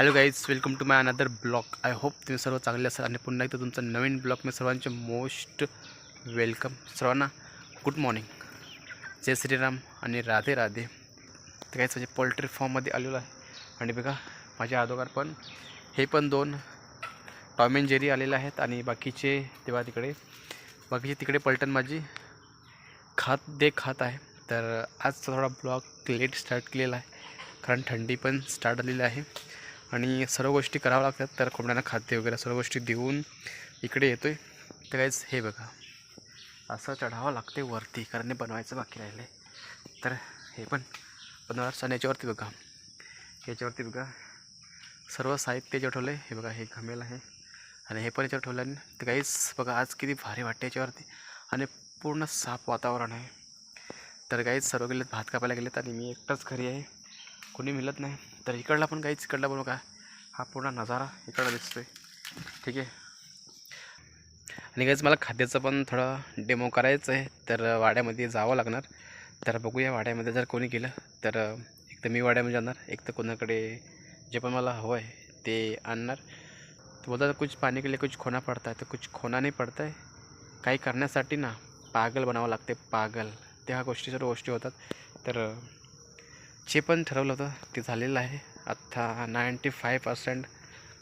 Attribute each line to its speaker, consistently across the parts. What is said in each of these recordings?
Speaker 1: Hello guys welcome to my another blog I hope तुम्ही सर्व चांगले असाल आणि पुन्हा एकदा तुमचं नवीन ब्लॉग मी सर्वांचे मोस्ट वेलकम सर्वांना गुड मॉर्निंग जय श्रीराम आणि राधे राधे. तर काहीच म्हणजे पोल्ट्री फॉर्ममध्ये आलेलो आहे. आणि बघा माझ्या अगोदर पण हे पण दोन टॉम अँड जेरी आलेले आहेत आणि बाकीचे तेव्हा तिकडे बाकीचे तिकडे पलटण माझी खात दे खात आहे. तर आजचा थोडा ब्लॉग लेट स्टार्ट केलेला आहे. कारण थंडी पण स्टार्ट झालेली आहे. आणि सर्व गोष्टी कराव्या लागतात तर कोंबड्यांना खाद्य वगैरे सर्व गोष्टी देऊन इकडे येतो आहे तर काहीच हे बघा. असं चढावं लागते वरती कारण हे बनवायचं बाकी राहिलं आहे तर हे पण बनवणार. सण याच्यावरती बघा. याच्यावरती बघा. सर्व साहित्य जे ठेवलं आहे हे बघा हे घमेल आहे. आणि हे पण याच्यावर ठेवलं आहे तर काहीच बघा आज किती भारी वाटते याच्यावरती. आणि पूर्ण साफ वातावरण आहे. तर काहीच सर्व गेलेत भात कापायला गेलेत आणि मी एकटाच घरी आहे. कोणी मिळत नाही. तर इकडला पण काहीच इकडला बोलू का? हा पूर्ण नजारा इकडला दिसतोय. ठीक आहे. आणि काहीच मला खाद्याचं पण थोडं डेमो करायचं आहे तर वाड्यामध्ये जावं लागणार. तर बघूया वाड्यामध्ये जर कोणी गेलं तर एक तर मी वाड्यामध्ये जाणार एक तर कोणाकडे जे पण मला हवं आहे ते आणणार. तर बोलतात कुछ पाणी के लिए कुछ खोना पडता आहे तर कुछ खोना नाही पडता आहे काही करण्यासाठी ना पागल बनावं लागते पागल. त्या गोष्टी सर्व गोष्टी होतात. तर जे पण ठरवलं होतं ते झालेलं आहे. आत्ता नाईंटी फाय पर्सेंट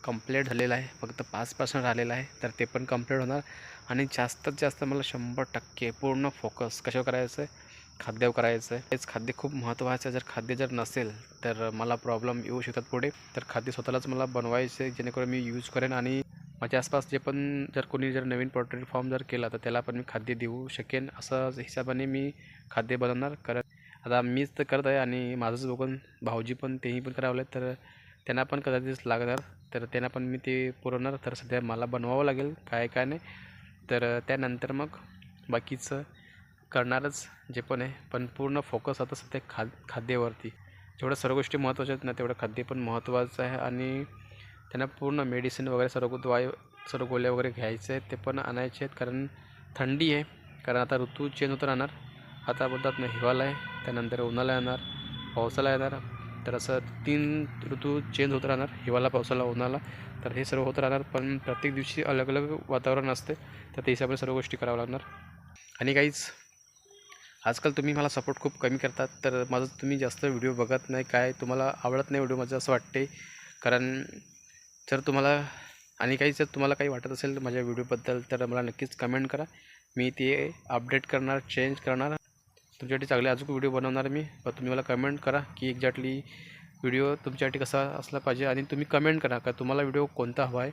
Speaker 1: कंप्लीट झालेलं आहे. फक्त पाच पर्सेंट राहिलेलं आहे. तर ते पण कंप्लीट होणार. आणि जास्तीत जास्त मला शंभर टक्के पूर्ण फोकस कशावर करायचं आहे खाद्यावर करायचं आहे तेच खाद्य खूप महत्त्वाचं आहे. जर खाद्य जर नसेल तर मला प्रॉब्लेम येऊ शकतात पुढे. तर खाद्य स्वतःलाच मला बनवायचं आहे जेणेकरून मी यूज करेन. आणि माझ्या आसपास जे पण जर कोणी जर नवीन पोल्ट्री फॉर्म जर केला तर त्याला पण मी खाद्य देऊ शकेन. असं हिशोबाने मी खाद्य बनवणार. कारण आता मीच तर करत आहे आणि माझंच बघून भाऊजी पण तेही पण करावलं तर त्यांना पण कदाचित लागणार. तर त्यांना पण मी ते पुरवणार. तर सध्या मला बनवावं लागेल. काय काय नाही. तर त्यानंतर मग बाकीचं करणारच जे पण आहे. पण पूर्ण फोकस आता सध्या खा खाद्यावरती. जेवढं सर्व गोष्टी महत्त्वाच्या आहेत ना तेवढं खाद्य पण महत्त्वाचं आहे. आणि त्यांना पूर्ण मेडिसिन वगैरे सर्व वाय सर्व गोळ्या वगैरे घ्यायचे आहेत ते पण आणायचे आहेत. कारण थंडी आहे. कारण आता ऋतू चेंज होत राहणार. आता बोलतात ना हिवाळा आहे त्यानंतर उन्हाळा येणार पावसाळा येणार तर असं तीन ऋतू चेंज होत राहणार हिवाळा पावसाळा उन्हाळा तर हे सर्व होत राहणार पण प्रत्येक दिवशी अलग अलग वातावरण असते तर त्या हिशोबाने सर्व गोष्टी कराव्या लागणार. आणि काहीच आजकाल तुम्ही मला सपोर्ट खूप कमी करतात तर माझं तुम्ही जास्त व्हिडिओ बघत नाही काय तुम्हाला आवडत नाही व्हिडिओ माझं असं वाटते कारण जर तुम्हाला आणि काही जर तुम्हाला काही वाटत असेल माझ्या व्हिडिओबद्दल तर मला नक्कीच कमेंट करा. मी ते अपडेट करणार चेंज करणार तुमच्यासाठी चांगले अजून व्हिडिओ बनवणार मी. पण तुम्ही मला कमेंट करा की एक्झॅक्टली व्हिडिओ तुमच्यासाठी कसा असला पाहिजे आणि तुम्ही कमेंट करा का तुम्हाला व्हिडिओ कोणता हवा आहे?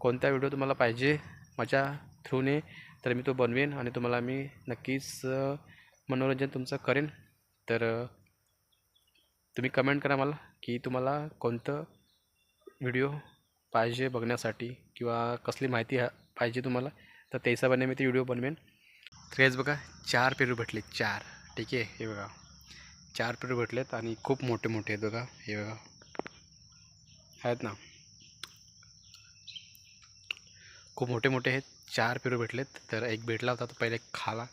Speaker 1: कोणता व्हिडिओ तुम्हाला पाहिजे माझ्या थ्रूने तर मी तो बनवेन आणि तुम्हाला मी नक्कीच मनोरंजन तुमचं करेन. तर तुम्ही कमेंट करा मला की तुम्हाला कोणतं व्हिडिओ पाहिजे बघण्यासाठी किंवा कसली माहिती हा पाहिजे तुम्हाला. तर त्या हिशोबाने मी ते व्हिडिओ बनवेन. तर हेच बघा चार पेरू भेटले चार. ठीक आहे हे बघा. चार पेरू भेटलेत आणि खूप मोठे मोठे आहेत बघा हे बघा. आहेत ना? खूप मोठे मोठे आहेत चार पेरू भेटलेत. तर एक भेटला होता तो पहिले खाला.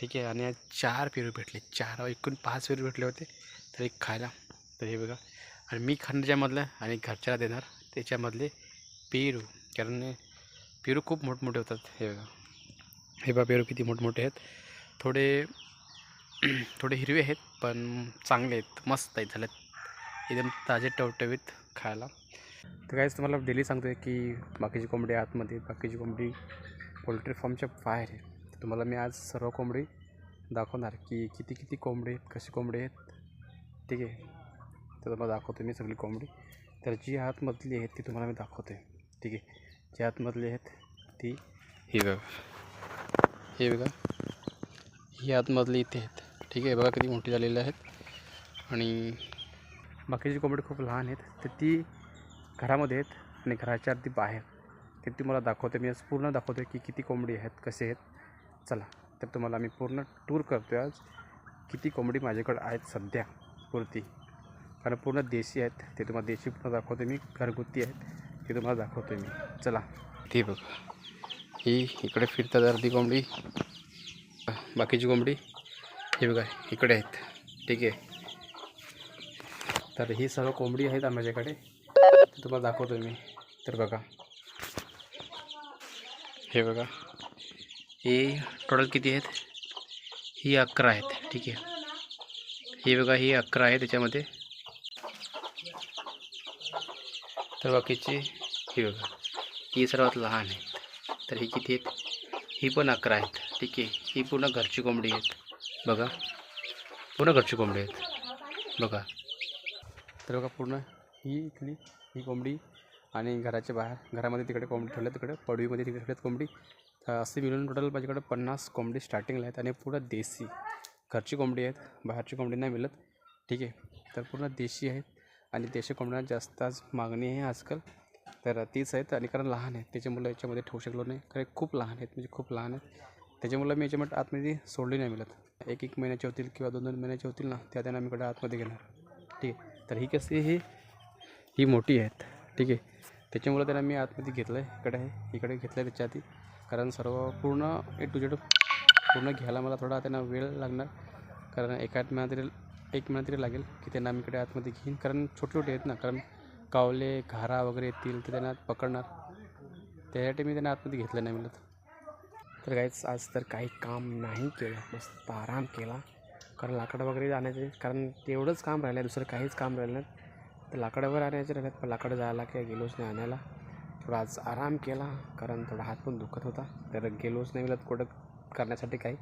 Speaker 1: ठीक आहे आणि चार पेरू भेटले चार हो, एकूण पाच पेरू भेटले होते तर एक खायला. तर हे बघा. आणि मी खाण्याच्यामधलं आणि घरच्याला देणार त्याच्यामधले पेरू. कारण पेरू खूप मोठमोठे होतात हे बघा. हे बघा पेरू किती मोठमोठे आहेत. थोडे थोडे हिरवे आहेत पण चांगले आहेत. मस्त आहेत झालेत. एकदम ताजे टवटवीत खायला. तर काहीच तुम्हाला डेली सांगतो आहे की बाकीची कोंबडी आतमध्ये बाकीची कोंबडी पोल्ट्री फार्मच्या बाहेर आहे. तर तुम्हाला मी आज सर्व कोंबडी दाखवणार की किती किती कोंबडी आहेत कशी कोंबडी आहेत. ठीक आहे? तर तुम्हाला दाखवतो मी सगळी कोंबडी. तर जी आतमधली आहेत ती तुम्हाला मी दाखवतो आहे ठीक आहे? जी आतमधली आहेत ती ही हे बघा. ही आतमधली इथे आहेत. ठीक आहे बघा किती मोठी झालेली आहेत. आणि बाकीची कोंबडी खूप लहान आहेत. तर ती घरामध्ये आहेत आणि घराच्या अगदी बाहेर. ते तुम्हाला दाखवते. मी आज पूर्ण दाखवतो की किती कोंबडी आहेत कसे आहेत. चला तर तुम्हाला मी पूर्ण टूर करतो आज किती कोंबडी माझ्याकडे आहेत सध्या पुरती. कारण पूर्ण देशी आहेत. ते तुम्हाला देशी पूर्ण दाखवते मी. घरगुती आहेत. ते तुम्हाला दाखवतो मी. चला. ती बघा. ही इकडे फिरतात अर्धी कोंबडी. बाकीची कोंबडी हे बघा इकडे आहेत. ठीक आहे. तर ही सर्व कोंबडी आहेत माझ्याकडे तुम्हाला दाखवतो मी. तर बघा. हे बघा. हे टोटल किती आहेत? ही अकरा आहेत. ठीक आहे. हे बघा ही अकरा आहे त्याच्यामध्ये. तर बाकीची ही बघा. ही सर्वात लहान आहे. तर ही किती आहेत? ही पण अकरा आहेत. ठीक आहे. ही पूर्ण घरची कोंबडी आहेत. बघा. पूर्ण घरची कोंबडी आहेत. बघा. तर बघा पूर्ण ही इथली ही कोंबडी आणि घराच्या बाहेर घरामध्ये तिकडे कोंबडी ठेवल्या तिकडे पडवीमध्ये तिकडे ठेवल्यात कोंबडी. तर असे मिळून टोटल माझ्याकडे पन्नास कोंबडी स्टार्टिंगला आहेत आणि पूर्ण देशी. घरची कोंबडी आहेत. बाहेरची कोंबडी नाही मिळत. ठीक आहे. तर पूर्ण देशी आहेत. आणि देशी कोंबड्यांना जास्त आज मागणी आहे आजकाल. तर तीच आहेत आणि कारण लहान आहेत. त्याच्यामुळं याच्यामध्ये ठेवू शकलो नाही. कारण खूप लहान आहेत. म्हणजे खूप लहान आहेत. त्याच्यामुळं मी याच्यामध्ये आतमध्ये सोडली नाही मिळत. एक एक महिन्याचे होतील किंवा दोन दोन महिन्याचे होतील ना त्या त्यांना आम्ही आतमध्ये घेणार. ठीक आहे. तर ही कशी ही ही मोठी आहेत. ठीक आहे. त्याच्यामुळं त्यांना मी आतमध्ये घेतलं आहे इकडे आहे. इकडे घेतलं आहे त्याच्या आधी. कारण सर्व पूर्ण ए टू जेड पूर्ण घ्यायला मला थोडा त्यांना वेळ लागणार. कारण एका महिना तरी एक महिना तरी लागेल की त्यांना मी इकडे आतमध्ये घेईन. कारण छोटे छोटे आहेत ना. कारण कावले घारा वगैरे येतील ते त्यांना पकडणार. त्यासाठी मी त्यांना आतमध्ये घेतलं नाही मिळत तर. काहीच आज तर काही काम नाही केलं. मस्त आराम केला. कारण लाकडं वगैरे आणायचे कारण तेवढंच काम राहिलं आहे दुसरं काहीच काम राहिलं नाही. तर लाकडावर आणायचे राहिल्यात पण लाकडं जायला काय गेलोच नाही आणायला. थोडा आज आराम केला कारण थोडा हात पण दुखत होता. तर गेलोच नाही मिळत कुठं करण्यासाठी काही.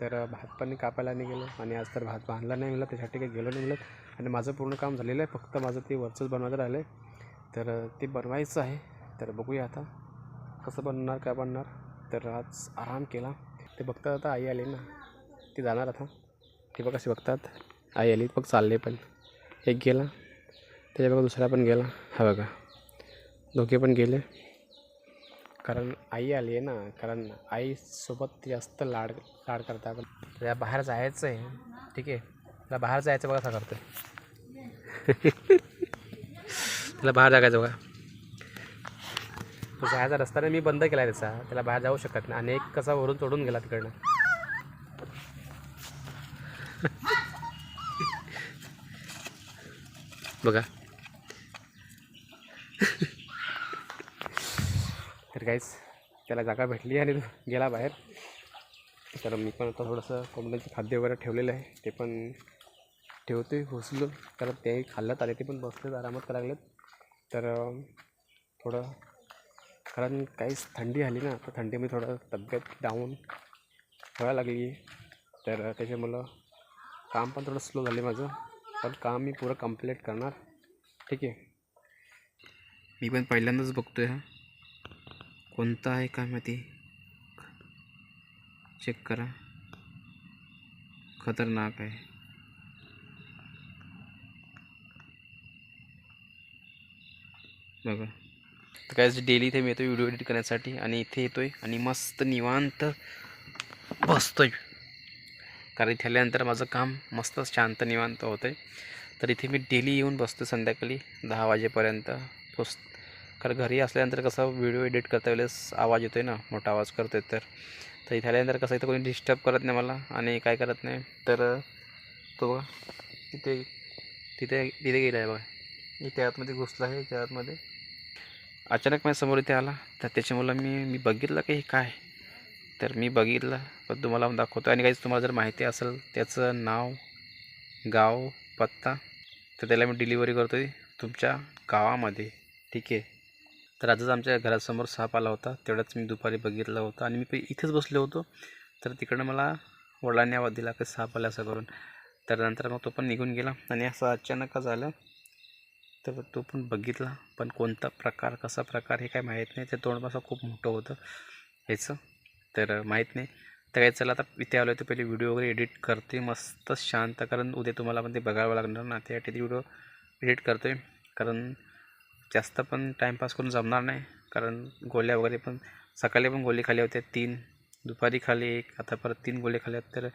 Speaker 1: तर भात पण कापायला नाही गेलो आणि आज तर भात बांधला नाही मिळत त्यासाठी काही गेलो नाही मिळत आणि माझं पूर्ण काम झालेलं आहे फक्त माझं ते वरचंच बनवायचं राहिलं आहे तर ते बनवायचं आहे. तर बघूया आता कसं बनणार काय बनणार. तर आज आराम केला. ते बघतात आता आई आली ना ती जाणार आता. ते बघा कसे बघतात. आई आली बघ चालले पण. एक गेला त्याच्या बघा दुसरा पण गेला. हा बघा दोघे पण गेले. कारण आई आली आहे ना कारण आईसोबत जास्त लाड लाड करता पण त्याला बाहेर जायचं आहे ठीक आहे. त्याला बाहेर जायचं बघा असं करतो त्याला बाहेर जागायचं बघा. तो जायचा रस्ता नाही मी बंद केला आहे त्याचा. त्याला बाहेर जाऊ शकत नाही. आणि एक कसा वरून तोडून गेला तिकडनं. बघा. तर काहीच त्याला जागा भेटली आणि तो गेला बाहेर. तर मी पण आता थोडंसं कोंबड्यांचं खाद्य वगैरे ठेवलेलं आहे. ते पण ठेवतोय घुसलो कारण ते खाल्ल्यात आले ते पण बसलेत आरामात करायला लागलेत. तर थोडं कारण काहीच थंडी आली ना तर थंडीमध्ये थोडं तब्येत डाऊन व्हायला लागली. तर त्याच्यामुळं काम पण थोडं स्लो झाले माझं. पण काम मी पुरं कंप्लीट करणार. ठीक आहे. मी पण पहिल्यांदाच बघतोय हा. कोणता आहे काय माहिती? चेक करा. खतरनाक आहे. बघा. तर काय डेली इथे मी येतो व्हिडिओ एडिट करण्यासाठी आणि इथे येतोय आणि मस्त निवांत बसतोय. कारण इथे आल्यानंतर माझं काम मस्त शांत निवांत होतं आहे तर इथे मी डेली येऊन बसतो संध्याकाळी दहा वाजेपर्यंत. पोच कारण घरी असल्यानंतर कसं व्हिडिओ एडिट करता वेळेस आवाज येतो आहे ना मोठा आवाज करतो आहे तर. तर इथे आल्यानंतर कसं इथं कोणी डिस्टर्ब करत नाही मला आणि काय करत नाही. तर तो बघा तिथे तिथे तिथे गेला आहे बघा. इथे आतमध्ये घुसला आहे इथे आतमध्ये. अचानक माझ्यासमोर इथे आला. तर त्याच्यामुळं मी मी बघितलं की काय तर मी बघितलं पण तुम्हाला दाखवतो आणि काहीच तुम्हाला जर माहिती असेल त्याचं नाव गाव पत्ता तर त्याला मी डिलिव्हरी करतो आहे तुमच्या गावामध्ये. ठीक आहे? तर आजच आमच्या घरासमोर साप आला होता. तेवढाच मी दुपारी बघितला होता आणि मी इथेच बसलो होतो. तर तिकडं मला वडिलांनी आवाज दिला की साप आला असं करून. तर नंतर मग तो पण निघून गेला आणि असं अचानक झालं. तर तो पण बघितला पण कोणता प्रकार कसा प्रकार हे काय माहीत नाही. ते तोंड असं खूप मोठं होतं ह्याचं तर माहीत नाही. तर काय चला आता इथे आलो तर पहिले व्हिडिओ वगैरे एडिट करते मस्त शांत. कारण उद्या तुम्हाला पण ते बघावं लागणार ना. त्यासाठी ते व्हिडिओ एडिट करतो आहे कारण जास्त पण टाईमपास करून जमणार नाही. कारण गोळ्या वगैरे पण सकाळी पण गोळी खाली होत्या तीन दुपारी खाली एक आता परत तीन गोळ्या खाल्ल्यात तर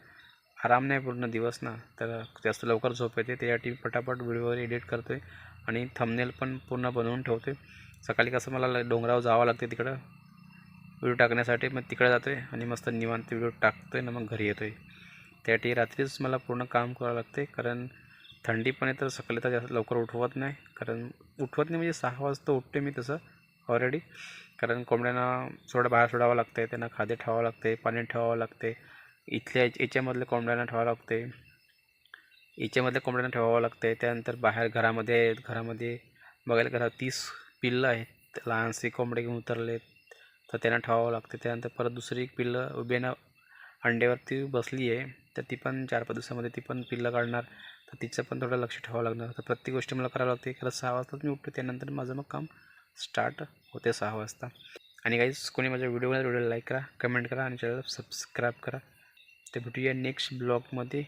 Speaker 1: आराम नाही पूर्ण दिवस ना. तर जास्त लवकर झोप येते. त्यासाठी पटापट व्हिडिओ वगैरे एडिट करतो आहे आणि थंबनेल पण पूर्ण बनवून ठेवतो आहे सकाळी कसं मला ल- डोंगरावर जावं लागते तिकडं. व्हिडिओ टाकण्यासाठी मग तिकडे जातो आहे आणि मस्त निवांत व्हिडिओ टाकतो आहे ना मग घरी येतो आहे त्यासाठी रात्रीच मला पूर्ण काम करावं लागते कारण थंडी पण आहे तर सकाळी तर जास्त लवकर उठवत नाही. कारण उठवत नाही म्हणजे सहा वाजता उठते मी तसं ऑलरेडी कारण कोंबड्यांना सोडा बाहेर सोडावं लागते त्यांना खाद्य ठेवावं लागते पाणी ठेवावं लागते इथल्या याच्यामधले याच्यामधल्या कोंबड्यांना ठेवावं लागते याच्यामधल्या कोंबड्यांना ठेवावं लागते त्यानंतर बाहेर घरामध्ये आहेत घरामध्ये बघायला घरात तीस पिल्लं आहेत. लहानसे कोंबडे घेऊन उतरले तर त्यांना ठेवावं लागते त्यानंतर परत दुसरी एक पिल्लं उभ्यानं अंड्यावरती बसली आहे तर ती पण चार पाच दिवसामध्ये ती पण पिल्लं काढणार. तर तिचं पण थोडं लक्ष ठेवावं लागणार तर प्रत्येक गोष्टी मला करावं लागते. खरं सहा वाजताच मी उठतो त्यानंतर माझं मग काम स्टार्ट होते सहा वाजता. आणि काहीच कोणी माझ्या व्हिडिओला व्हिडिओला लाईक करा कमेंट करा आणि चॅनल सबस्क्राईब करा. तर भेटूया नेक्स्ट ब्लॉगमध्ये